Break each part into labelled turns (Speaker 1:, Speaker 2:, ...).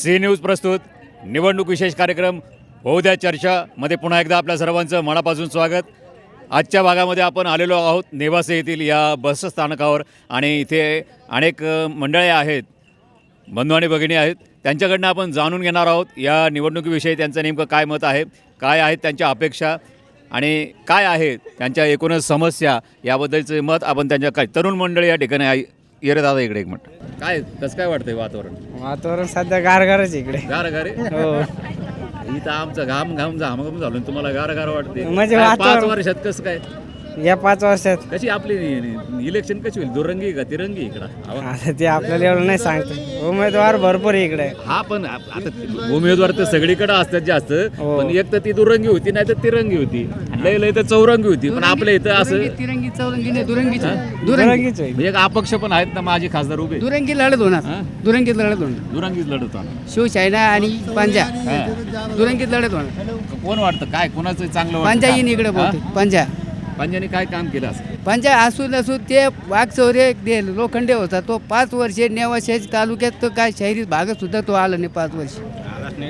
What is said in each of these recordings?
Speaker 1: C news प्रस्तुत. निवडणूक विशेष कार्यक्रम होऊ द्या चर्चामध्ये पुन्हा एकदा आपल्या सर्वांचं मनापासून स्वागत. आजच्या भागामध्ये आपण आलेलो आहोत नेवासे येथील या बस स्थानकावर आणि इथे अनेक मंडळे आहेत. बंधू आणि भगिनी आहेत. त्यांच्याकडनं आपण जाणून घेणार आहोत या निवडणुकीविषयी त्यांचं नेमकं काय मत आहे काय आहेत त्यांच्या अपेक्षा आणि काय आहेत त्यांच्या एकूणच समस्या याबद्दलचे मत आपण त्यांच्या काय तरुण मंडळी या ठिकाणी आहे येरे दादा इकडे एक मिनिट. काय कसं काय वाटतंय वातावरण?
Speaker 2: वातावरण सध्या गारगारच आहे इकडे.
Speaker 1: गार गारे
Speaker 2: हो.
Speaker 1: इथं आमचं घाम घाम घाम घाम झालो आणि तुम्हाला गार गार वाटते
Speaker 2: म्हणजे
Speaker 1: काय पाच
Speaker 2: वातावरण-
Speaker 1: वर्षात कसं काय?
Speaker 2: या पाच वर्षात.
Speaker 1: कशी आपली इलेक्शन कशी होईल? दुरंगी आहे का? तिरंगी इकडं.
Speaker 2: आता ते आपल्याला एवढं नाही सांगतो उमेदवार भरपूर आहे इकडे.
Speaker 1: हा पण आप- आता ते उमेदवार तर सगळीकडे असतात जास्त.
Speaker 2: हो.
Speaker 1: पण एक तर ती दुरंगी होती नाही तर तिरंगी होती. लय लय तर चौरंगी होती. पण आपल्या इथं असं
Speaker 3: तिरंगी चौरंगी नाही दुरंगीच दुरंगी.
Speaker 2: दुरंगीच
Speaker 1: म्हणजे एक अपक्ष पण आहेत ना माझे खासदार उभे.
Speaker 3: दुरंगी लढत होणार.
Speaker 1: हा?
Speaker 3: दुरंगीत लढत होणार.
Speaker 1: दुरंगीच लढत होणार.
Speaker 3: शिवसेना आणि पंजा.
Speaker 1: हा.
Speaker 3: दुरंगीत लढत होणार.
Speaker 1: कोण वाटतं? काय? कोणाचं चांगलं?
Speaker 3: पंजा येईन इकडे
Speaker 1: हा?
Speaker 3: बोलते पंजा.
Speaker 1: पंजाने काय काम केलं असं?
Speaker 3: पंजा असून असून ते वाघचौरे ते लोखंडे होता तो पाच वर्षे नेवाशाही तालुक्यात तो काय शहरी भागात सुद्धा तो आला नाही पाच वर्ष.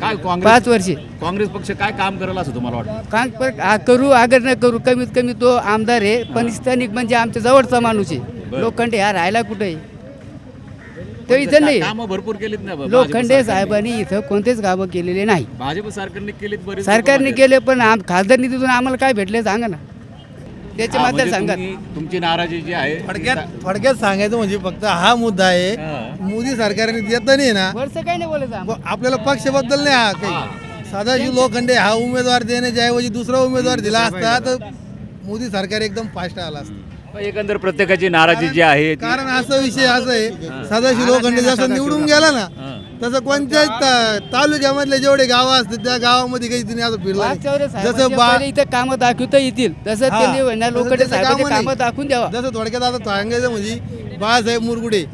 Speaker 1: काय काँग्रेस
Speaker 3: पाच वर्षे.
Speaker 1: काँग्रेस पक्ष काय काम करेल असं तुम्हाला वाटतं?
Speaker 3: पर आ- करू अगर न करू कमीत कमी तो आमदार आहे पण स्थानिक म्हणजे आमच्या जवळचा माणूस आहे. लोखंडे हा राहायला कुठे? आहे तो इथं नाही.
Speaker 1: कामं भरपूर केलीत ना भाजप
Speaker 3: लोखंडे
Speaker 1: सरकारने.
Speaker 3: साहेबांनी इथं कोणतेच कामं केलेले नाही.
Speaker 1: भाजप सरकारने केलीत बरेच
Speaker 3: सरकारने केले पण आम खासदार निधीतून आम्हाला काय भेटले सांगा ना. त्याच्या
Speaker 1: हा, म्हणजे तुम्ही- तुमची नाराजी जी आहे
Speaker 4: थोडक्यात थोडक्यात सांगायचं म्हणजे फक्त हा मुद्दा आहे.
Speaker 1: हा.
Speaker 4: मोदी सरकारने देत नाही ना.
Speaker 3: वर्ष काही नाही बोलायचं आम्हाला.
Speaker 4: ब- आपल्याला पक्षबद्दल नाही हा काही. सदाशिव लोखंडे हा उमेदवार देण्याच्या ऐवजी दुसरा उमेदवार दिला असता तर मोदी सरकार एकदम फास्ट आला असतं.
Speaker 1: पण एकंदर प्रत्येकाची नाराजी जी आहे ती-
Speaker 4: कारण असा विषय असा आहे. सदाशिव लोखंडे जसं निवडून गेला ना
Speaker 1: हा.
Speaker 4: तसं कोणत्याच ता- तालुक्यामधले जेवढे गावं असतात त्या गावामध्ये काही तिने असं फिरला नाही. जसं बा
Speaker 3: पहिले इथं कामं दाखवता येतील तसं
Speaker 4: हा.
Speaker 3: त्यांनी म्हणणार
Speaker 4: तसं
Speaker 3: लोखंडे
Speaker 4: त्याचं
Speaker 3: साहेबांचे
Speaker 4: कामं नाही.
Speaker 3: कामं दाखवून द्यावा
Speaker 4: जसं थोडक्यात आता सांगायचं म्हणजे बाळासाहेब मुरगुडे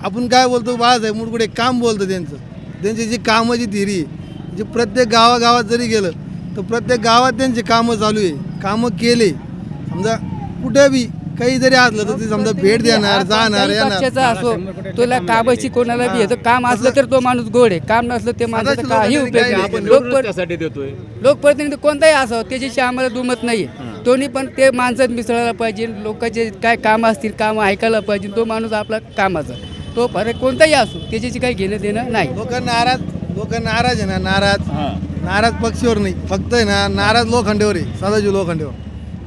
Speaker 4: आपण काय बोलतो बाळासाहेब मुरगुडे काम बोलतो त्यांचं त्यांची जी कामाची थिरी आहे जी प्रत्येक गावागावात जरी गेलं तर प्रत्येक गावात त्यांची कामं चालू आहे कामं केले समजा कुठे बी काही जरी असलं तर ते समजा भेट देणार जाणार
Speaker 3: काही
Speaker 4: येणार.
Speaker 3: पक्षाचा असो तुला कामाची कोणाला बी येतं काम असलं तर तो माणूस गोड आहे. काम नसलं ते माणसाचं
Speaker 4: सदाशिव
Speaker 3: काही उपयोग
Speaker 4: काही
Speaker 3: नाही.
Speaker 1: आपण
Speaker 3: लोकप्र-
Speaker 1: निवडणूक त्यासाठी देतोय.
Speaker 3: लोकप्रतिनिधी कोणताही असावं त्याच्याशी आम्हाला दुमत नाही दोन्ही पण ते माणसात मिसळायला पाहिजे. लोकांचे काय काम असतील काम ऐकायला पाहिजे. तो माणूस आपला कामाचा. तो फरक कोणताही असो त्याच्याशी काही घेणं देणं नाही.
Speaker 4: लोक नाराज लोक नाराज आहे ना नाराज.
Speaker 1: हा.
Speaker 4: नाराज पक्षावर नाही. फक्त आहे ना नाराज लोखंडेवर आहे सदाशिव लोखंडेवर.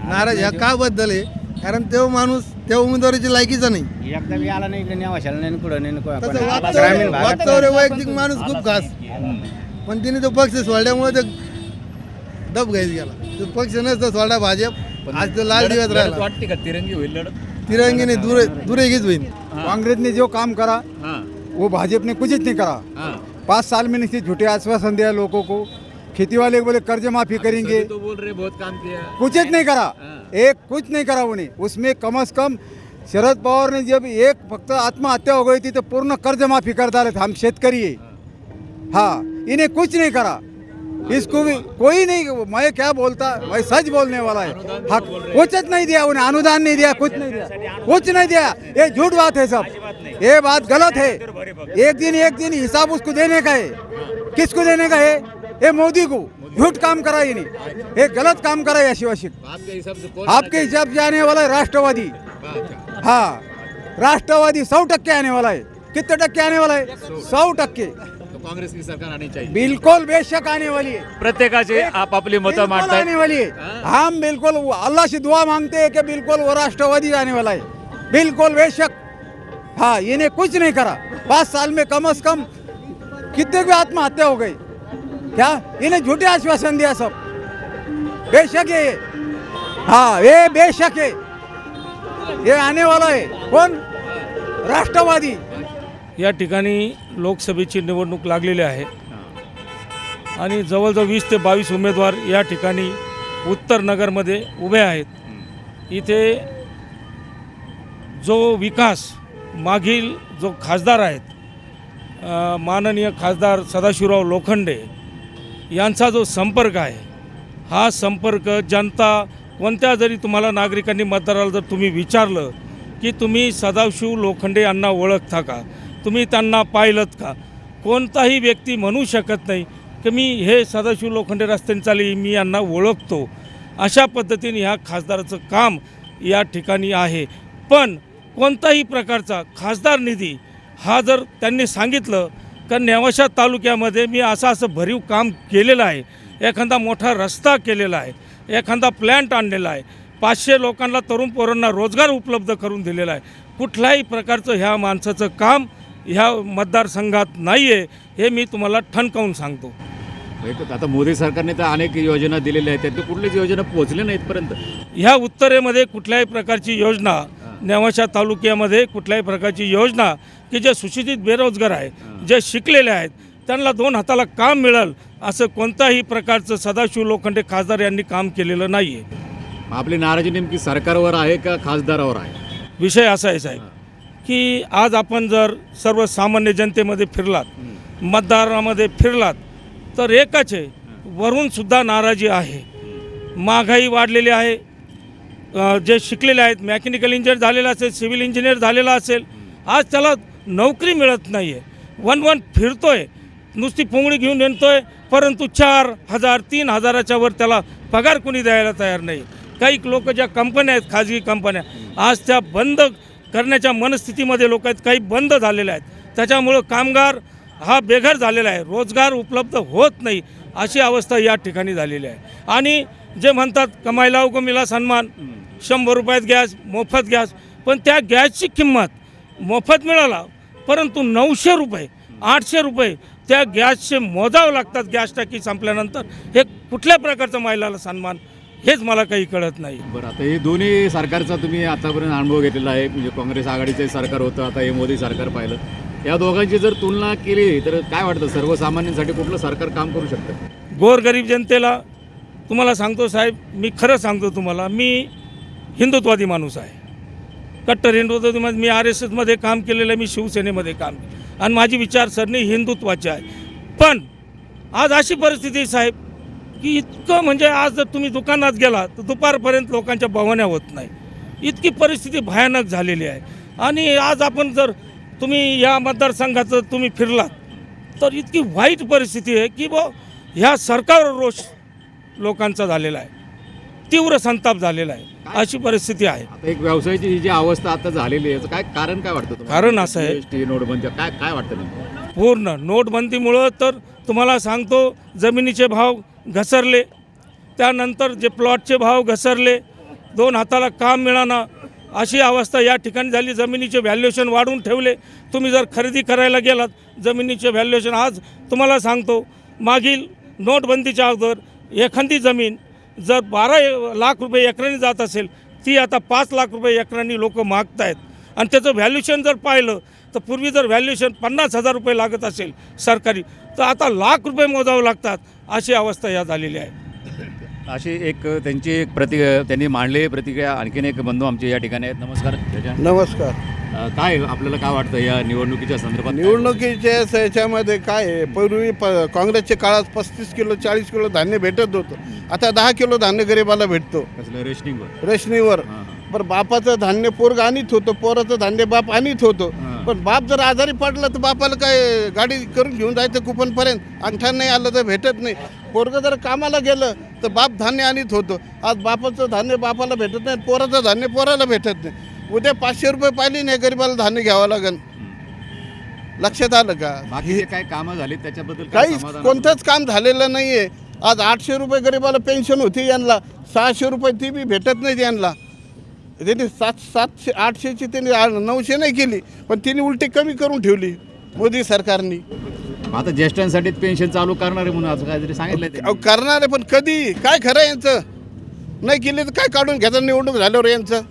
Speaker 4: नाराज ह्या का बद्दल आहे. कारण तो माणूस त्या उमेदवारीची लायकीचा नाही.
Speaker 2: एकदा बी आला नाही इकडे नेवाशाला नाही कुठं नाही कुठं.
Speaker 4: तसं
Speaker 2: पण
Speaker 4: वास्तव
Speaker 2: ग्रामीण भागात
Speaker 4: वास्तव वैयक्तिक माणूस खूप खास. पण तिने तो पक्ष सोडल्यामुळे ते दब घाईत गेला. तो पक्ष नसतं सोडा भाजप. आज तो लाल दिवस राहिला.
Speaker 1: वाटते का? तिरंगी होईल लढत?
Speaker 4: तिरंगीने दूर दुरेगीच होईल.
Speaker 5: कांग्रेस ने जो काम करा
Speaker 1: हा.
Speaker 5: वो भाजपा ने कुछ नहीं करा.
Speaker 1: हा.
Speaker 5: पाँच साल में नहीं झूठे आश्वासन दिया लोगों को. खेती वाले बोले कर्ज माफ़ी करेंगे।
Speaker 1: तो बोल रहे बहुत काम किया।
Speaker 5: कुछ नहीं करा। एक कुछ नहीं करा उन्हें। उसमें कम अज कम शरद पवार ने जब एक फक्त आत्महत्या हो गई थी तो पूर्ण कर्ज माफ़ी कर डाले थे हम शेतकरी है। हाँ इन्हें कुछ नहीं करा। इसको भी कोई नहीं मैं क्या बोलता मैं सच बोलने वाला है। हक कुछ नहीं दिया उन्हें अनुदान नहीं दिया कुछ नहीं दिया। कुछ नहीं दिया। ये झूठ बात है सब। ये बात गलत है। एक दिन एक दिन हिसाब उसको देने का है। किसको देने का है? ये मोदी को झूठ काम करा इन्हें ये गलत काम करा है शिवाशिक।
Speaker 1: आपके हिसाब से
Speaker 5: आने वाला है राष्ट्रवादी। हाँ राष्ट्रवादी सौ टक्के आने वाला है। कितने टक्के आने वाला है? सौ टक्के।
Speaker 1: कांग्रेस की सरकार आनी चाहिए
Speaker 5: बिल्कुल बेशक आने वाली है।
Speaker 1: प्रत्येकाचे आपापली मतं
Speaker 5: बिल्कुल
Speaker 1: मांडतायत
Speaker 5: आने वाली है। हम बिल्कुल वो अल्लाह से दुआ मांगते हैं कि बिल्कुल वो राष्ट्रवादी आने वाला है। बिल्कुल बेशक। हाँ इन्हें कुछ नहीं करा। पाँच साल में कम अज कम कितने की आत्महत्या हो गई क्या? इन्हें झूठे आश्वासन दिया सब। बेशक है ये हाँ ये बेशक है ये आने वाला है। कौन? राष्ट्रवादी।
Speaker 6: या ठिकाणी लोकसभेची निवडणूक लागलेली आहे. आणि जवळजवळ वीस ते बावीस उमेदवार या ठिकाणी उत्तर नगरमध्ये उभे आहेत. इथे जो विकास मागील जो खासदार आहेत अ, माननीय खासदार सदाशिवराव लोखंडे यांचा जो संपर्क आहे हा संपर्क जनता कोणत्या जरी तुम्हाला नागरिकांनी मतदाराला जर तुम्ही विचारलं की तुम्ही सदाशिव लोखंडे यांना ओळखता का? तुम्ही त्यांना पाहिलंत का? कोणताही व्यक्ती म्हणू शकत नाही की मी हे सदाशिव लोखंडे रस्त्याने चालली मी यांना ओळखतो. अशा पद्धतीने ह्या खासदाराचं काम या ठिकाणी आहे. पण कोणताही प्रकारचा खासदार निधी हा जर त्यांनी सांगितलं का नेवाशा तालुक्यामध्ये मी असं असं भरीव काम केलेलं आहे. एखादा मोठा रस्ता केलेला आहे. एखादा प्लॅन्ट आणलेला आहे. पाचशे लोकांना तरुण पोरांना रोजगार उपलब्ध करून दिलेला आहे. कुठल्याही प्रकारचं ह्या माणसाचं काम ह्या मतदारसंघात नाही आहे हे मी तुम्हाला ठणकावून सांगतो.
Speaker 1: आता मोदी सरकारने तर अनेक योजना दिलेल्या आहेत. त्यातली कुठलीच योजना पोहोचली नाहीत पर्यंत
Speaker 6: ह्या उत्तरेमध्ये कुठल्याही प्रकारची योजना नेवाशा तालुक्यामध्ये कुठल्याही प्रकारची योजना की जे सुशिक्षित बेरोजगार आहे जे शिकलेले आहेत त्यांना दोन हाताला काम मिळेल असं कोणताही प्रकारचं सदाशिव लोखंडे खासदार यांनी काम केलेलं नाही आहे
Speaker 1: आपली नाराजी नेमकी सरकारवर आहे का खासदारावर आहे?
Speaker 6: विषय असा आहे साहेब की आज आपण जर सर्वसामान्य जनतेमध्ये फिरलात मतदारामध्ये फिरलात तर एकच आहे वरून सुद्धा नाराजी आहे. महागाई वाढलेली आहे जे शिकलेले आहेत मेकॅनिकल इंजिनियर झालेला असेल सिव्हिल इंजिनियर झालेला असेल आज त्याला नोकरी मिळत नाही आहे वन वन फिरतोय नुसती पोंगळी घेऊन येतोय परंतु चार हजार तीन हजाराच्या वर त्याला पगार कोणी द्यायला तयार नाही. काही लोक ज्या कंपन्या आहेत खाजगी कंपन्या आज त्या बंद करण्याच्या मनस्थितीमध्ये लोक आहेत काही बंद झालेल्या आहेत. त्याच्यामुळं कामगार हा बेघर झालेला आहे. रोजगार उपलब्ध होत नाही अशी अवस्था या ठिकाणी झालेली आहे. आणि जे म्हणतात कमाईला उगमिला सन्मान. शंभर रुपयात गॅस मोफत गॅस पण त्या गॅसची किंमत मोफत मिळाला परंतु नऊशे रुपये आठशे रुपये त्या गॅसचे मोजावं लागतात गॅस टाकी संपल्यानंतर. हे कुठल्या प्रकारचं महिलाला सन्मान हेच मला काही कळत नाही.
Speaker 1: बरं आता हे दोन्ही सरकारचा तुम्ही आतापर्यंत अनुभव घेतलेला आहे. म्हणजे काँग्रेस आघाडीचे सरकार होतं आता हे मोदी सरकार पाहिलं. या दोघांची जर तुलना केली तर काय वाटतं? सर्वसामान्यांसाठी कुठलं सरकार काम करू शकतं?
Speaker 6: गोरगरीब जनतेला तुम्हाला सांगतो साहेब मी खरं सांगतो तुम्हाला मी हिंदुत्वादी माणूस आहे. कट्टर हिंदुत्वादी माणूस मी आर एस एसमध्ये काम केलेलं आहे मी शिवसेनेमध्ये काम केलं. आणि माझी विचारसरणी हिंदुत्वाची आहे. पण आज अशी परिस्थिती साहेब की इतकं म्हणजे आज जर तुम्ही दुकानात गेला तर दुपारपर्यंत लोकांच्या बवण्या होत नाही. इतकी परिस्थिती भयानक झालेली आहे. आणि आज आपण जर तुम्ही या मतदारसंघाचं तुम्ही फिरलात तर इतकी वाईट परिस्थिती आहे की बा ह्या सरकारवर रोष लोकांचा झालेला आहे. तीव्र संताप झालेला आहे. अशी परिस्थिती आहे.
Speaker 1: आता एक व्यवसायाची ही जी अवस्था आता झालेली आहे याचं काय कारण काय वाटतं तुम्हाला?
Speaker 6: कारण असं आहे.
Speaker 1: GST, नोटबंदी काय काय वाटतं नेमकं?
Speaker 6: पूर्ण नोटबंदीमुळं तर तुम्हाला सांगतो जमिनीचे भाव घसरले. त्यानंतर जे प्लॉटचे भाव घसरले दोन हाताला काम मिळाना अशी अवस्था या ठिकाणी झाली. जमिनीचे व्हॅल्युएशन वाढवून ठेवले. तुम्ही जर खरेदी करायला गेलात जमिनीचे व्हॅल्युएशन आज तुम्हाला सांगतो मागील नोटबंदीच्या अगोदर एखादी जमीन जर बारा लाख रुपये एकरांनी जात असेल ती आता पाच लाख रुपये एकरांनी लोक मागतायत. आणि त्याचं व्हॅल्युएशन जर पाहिलं तर पूर्वी जर व्हॅल्युएशन पन्नास हजार रुपये लागत असेल सरकारी तर आता लाख रुपये मोजावं लागतात अशी अवस्था या झालेली आहे.
Speaker 1: अशी एक त्यांची एक प्रति त्यांनी मांडलेली प्रतिक्रिया आणखीन एक बंधू आमचे या ठिकाणी आहेत. नमस्कार त्याच्या
Speaker 7: नमस्कार.
Speaker 1: काय आपल्याला काय वाटतं या निवडणुकीच्या संदर्भात?
Speaker 7: निवडणुकीच्या याच्यामध्ये काय आहे? पूर्वी प काँग्रेसच्या काळात पस्तीस किलो चाळीस किलो धान्य भेटत होतं. आता दहा किलो धान्य गरीबाला भेटतो.
Speaker 1: कसलं? रेशनिंगवर
Speaker 7: रेशनीवर. बरं बापाचं धान्य पोरग आणीत होतं पोराचं धान्य बाप आणीत होतो. पण बाप जर आजारी पडला तर बापाला काय गाडी करून घेऊन जायचं कुपनपर्यंत? अंगठा नाही आलं तर भेटत नाही. पोरग जर कामाला गेलं तर बाप धान्य आणीत होतं. आज बापाचं धान्य बापाला भेटत नाही पोराचं धान्य पोराला भेटत नाही. उद्या पाचशे रुपये पाहिली नाही गरीबाला धान्य घ्यावं लागेल लक्षात आलं का?
Speaker 1: बाकी जे काय कामं झाली त्याच्याबद्दल
Speaker 7: काहीच
Speaker 1: समाधान
Speaker 7: कोणतंच काम झालेलं नाही आहे आज आठशे रुपये गरीबाला पेन्शन होती यांना. सहाशे रुपये ती बी भेटत नाही यांना. त्यांनी सात सातशे आठशेची त्यांनी नऊशे नाही केली पण तिने उलटी कमी करून ठेवली मोदी सरकारनी?
Speaker 1: आता ज्येष्ठांसाठी पेन्शन चालू करणार आहे म्हणून असं काहीतरी त्यांनी.
Speaker 7: करणार आहे पण कधी? काय खरं यांचं? नाही केली तर काय काढून घ्यायचं निवडणूक झाल्यावर यांचं?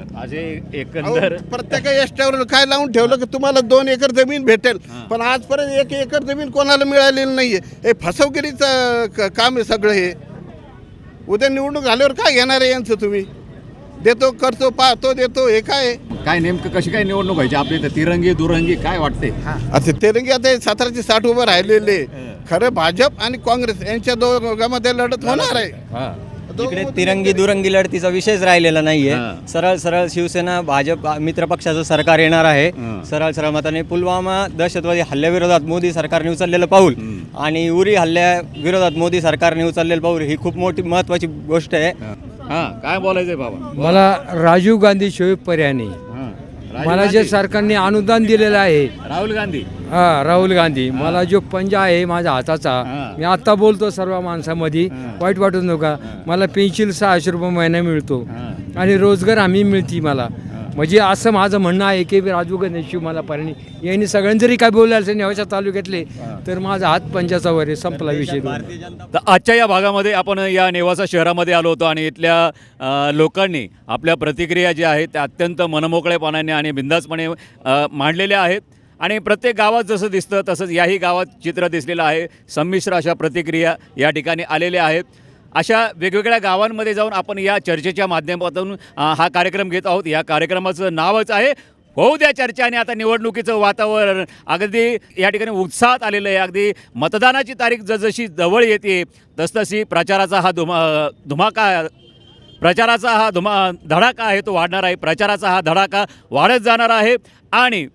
Speaker 7: अहो,
Speaker 1: एकंदर
Speaker 7: प्रत्येक एसट्यावर काय लावून ठेवलं की तुम्हाला दोन एकर जमीन भेटेल. पण आजपर्यंत एक एकर जमीन कोणाला मिळालेली नाहीये. हे फसवगिरीचं काम आहे सगळं हे. उद्या निवडणूक झाल्यावर काय घेणार आहे यांचं तुम्ही? देतो करतो पाहतो देतो हे काय?
Speaker 1: काय नेमकं कशी काय निवडणूक व्हायची? आपली तिरंगी दुरंगी काय वाटते?
Speaker 7: आता तेरंगी आता साताराचे साठ उभं राहिलेले. खरं भाजप आणि काँग्रेस यांच्या दोघांमध्ये लढत होणार आहे.
Speaker 8: इकडे तिरंगी दुरंगी लढतीचा विषयच राहिलेला नाहीये.
Speaker 1: हां.
Speaker 8: सरळ सरळ शिवसेना भाजप मित्र पक्षाचं सरकार येणार आहे. सरळ सरळ मताने पुलवामा दहशतवादी हल्ल्याविरोधात मोदी सरकारने उचललेलं पाऊल आणि उरी हल्ल्या विरोधात मोदी सरकारने उचललेलं पाऊल ही खूप मोठी महत्वाची गोष्ट आहे.
Speaker 1: हा. काय बोलायचंय बाबा?
Speaker 9: मला राजीव गांधी शिवाय पर्याय नाही.
Speaker 1: हा.
Speaker 9: मला जे. सरकारने अनुदान दिलेलं आहे.
Speaker 1: राहुल गांधी.
Speaker 9: हा राहुल गांधी. मला जो पंजा आहे माझ्या हाताचा. मी आता बोलतो सर्व माणसामध्ये. वाईट वाटत नका मला पेन्शिल सहाशे रुपये महिना मिळतो. आणि रोजगार हमी मिळते मला. म्हणजे असं माझं म्हणणं आहे की राजू गांधी शिव मला पर्याय यांनी सगळ्यांनी जरी काय बोलले असेल नेवाच्या तालुक्यातले तर माझा हात पंजाचा वर आहे संपला विषय. तो.
Speaker 1: तर आजच्या या भागामध्ये आपण या नेवासा शहरामध्ये आलो होतो आणि इथल्या लोकांनी आपल्या प्रतिक्रिया ज्या आहेत त्या अत्यंत मनमोकळेपणाने आणि बिंदासपणे मांडलेल्या आहेत. आणि प्रत्येक गावात जसं दिसतं तसंच याही गावात चित्र दिसलेलं आहे. संमिश्र अशा प्रतिक्रिया या ठिकाणी आलेल्या आहेत. अशा वेगवेगळ्या गावांमध्ये जाऊन आपण या चर्चेच्या माध्यमातून हा कार्यक्रम घेत आहोत. या कार्यक्रमाचं नावच आहे होऊ द्या चर्चा आणि आता निवडणुकीचं वातावरण. अगदी या ठिकाणी उत्साहात आलेलं आहे. अगदी मतदानाची तारीख जसजशी जवळ येते तसतशी प्रचाराचा हा धुमा धुमाका प्रचाराचा हा धुमा धडाका आहे तो वाढणार आहे. प्रचाराचा हा धडाका वाढत जाणार आहे. आणि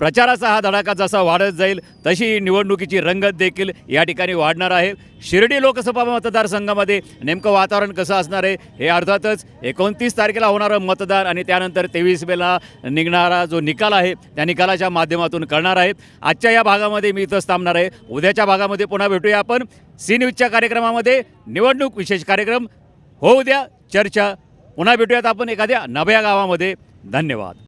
Speaker 1: प्रचाराचा हा धडाका जसा वाढत जाईल तशी निवडणुकीची रंगत देखील या ठिकाणी वाढणार आहे. शिर्डी लोकसभा मतदारसंघामध्ये नेमकं वातावरण कसं असणार आहे हे अर्थातच एकोणतीस तारखेला होणारं मतदान आणि त्यानंतर तेवीस मेला निघणारा जो निकाल आहे त्या निकालाच्या माध्यमातून करणार आहेत. आजच्या या भागामध्ये मी इथंच थांबणार आहे. उद्याच्या भागामध्ये पुन्हा भेटूया आपण. सी न्यूजच्या कार्यक्रमामध्ये निवडणूक विशेष कार्यक्रम. होऊ द्या चर्चा. पुन्हा भेटूयात आपण एखाद्या नव्या गावामध्ये. धन्यवाद.